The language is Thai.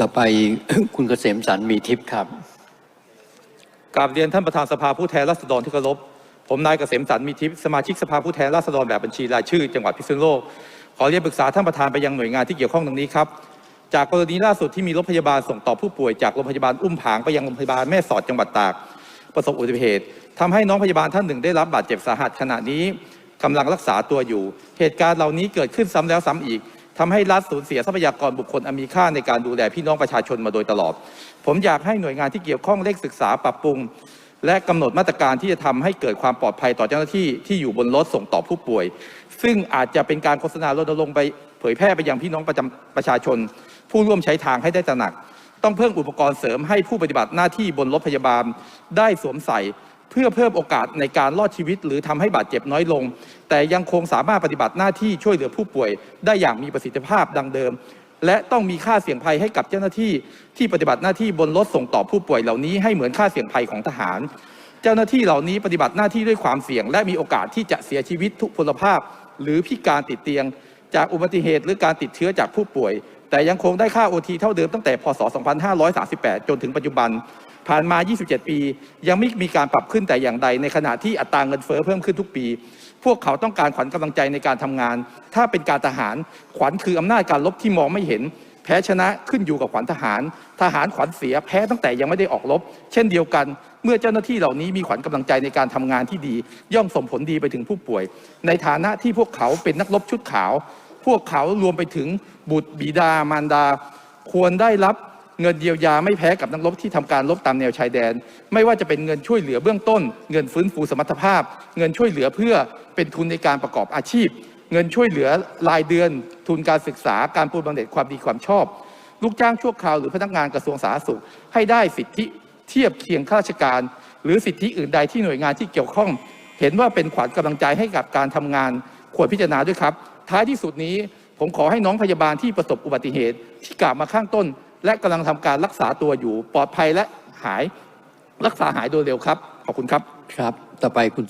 ต่อไปคุณเกษมสันมีทิพย์ครับกราบเรียนท่านประธานสภาผู้แทนราษฎรที่เคารพผมนายเกษมสันมีทิพย์สมาชิกสภาผู้แทนราษฎรแบบบัญชีรายชื่อ จังหวัดพิษณุโลกขอเรียนปรึกษาท่านประธานไปยังหน่วยงานที่เกี่ยวข้องดังนี้ครับจากกรณีล่าสุดที่มีรถพยาบาลส่งต่อผู้ป่วยจากโรงพยาบาลอุ้มผางไปยังโรงพยาบาลแม่สอดจังหวัดตาก ประสบอุบัติเหตุทำให้น้องพยาบาลท่านหนึ่งได้รับบาดเจ็บสาหัสขณะนี้กำลังรักษาตัวอยู่ เหตุการณ์เหล่านี้เกิดขึ้นซ้ำแล้วซ้ำอีก ทำให้รัฐสูญเสียทรัพยากรบุคคลอันมีค่าในการดูแลพี่น้องประชาชนมาโดยตลอด ผมอยากให้หน่วยงานที่เกี่ยวข้องเร่งศึกษาปรับปรุง และกำหนดมาตรการที่จะทำให้เกิดความปลอดภัยต่อเจ้าหน้าที่ที่อยู่บนรถส่งต่อผู้ป่วย ซึ่งอาจจะเป็นการโฆษณารณรงค์ไปเผยแพร่ไปยังพี่น้องประประชาชน ผู้ร่วมใช้ทางให้ได้ตระหนัก ต้องเพิ่มอุปกรณ์เสริมให้ผู้ปฏิบัติหน้าที่บนรถพยาบาลได้สวมใส่ พื่อเพิ่มโอกาสในการรอดชีวิต หรือทำให้บาดเจ็บน้อยลง แต่ยังคงสามารถปฏิบัติหน้าที่ช่วยเหลือผู้ป่วย ได้อย่างมีประสิทธิภาพดังเดิม และต้องมีค่าเสี่ยงภัยให้กับเจ้าหน้าที่ ที่ปฏิบัติหน้าที่บนรถส่งต่อผู้ป่วยเหล่านี้ให้เหมือนค่าเสี่ยงภัยของทหาร เจ้าหน้าที่เหล่านี้ปฏิบัติหน้าที่ด้วยความเสี่ยง และมีโอกาสที่จะเสียชีวิตทุกพลภาพ หรือพิการติดเตียง จากอุบัติเหตุหรือการติดเชื้อจากผู้ป่วย แต่ยังคงได้ค่าโอทีเท่าเดิมตั้งแต่พศ 2538 จนถึงปัจจุบัน ผ่านมา 27 ปี ยังไม่มีการปรับขึ้นแต่อย่างใด ในขณะที่อัตราเงินเฟ้อเพิ่มขึ้นทุกปี พวกเขาต้องการขวัญกำลังใจในการทำงาน ถ้าเป็นการทหารขวัญคืออำนาจการลบที่มองไม่เห็น แพ้ชนะขึ้นอยู่กับขวัญทหาร ทหารขวัญเสียแพ้ตั้งแต่ยังไม่ได้ออกรบ เช่นเดียวกัน เมื่อเจ้าหน้าที่เหล่านี้มีขวัญกำลังใจในการทำงานที่ดี ย่อมส่งผลดีไปถึงผู้ป่วย ในฐานะที่พวกเขาเป็นนักรบชุดขาว พวกเขารวมไปถึงบุตรบิดามารดา ควรได้รับเงินเยียวยาไม่แพ้กับนักรบที่ทำการรบตามแนวชายแดน ไม่ว่าจะเป็นเงินช่วยเหลือเบื้องต้น เงินฟื้นฟูสมรรถภาพ เงินช่วยเหลือเพื่อเป็นทุนในการประกอบอาชีพ เงินช่วยเหลือรายเดือน ทุนการศึกษาการปูนบำเหน็จความดีความชอบ ลูกจ้างชั่วคราวหรือพนักงานกระทรวงสาธารณสุข ให้ได้สิทธิเทียบเคียงข้าราชการ หรือสิทธิอื่นใดที่หน่วยงานที่เกี่ยวข้อง เห็นว่าเป็นขวัญกำลังใจให้กับการทำงานควรพิจารณาด้วยครับ ท้ายที่สุดนี้ ผมขอให้น้องพยาบาลที่ประสบอุบัติเหตุ ที่กล่าวมาข้างต้น และกำลังทำการรักษาตัวอยู่ปลอดภัยและหายรักษาหายโดยเร็วครับ ขอบคุณครับครับ ต่อไปคุณ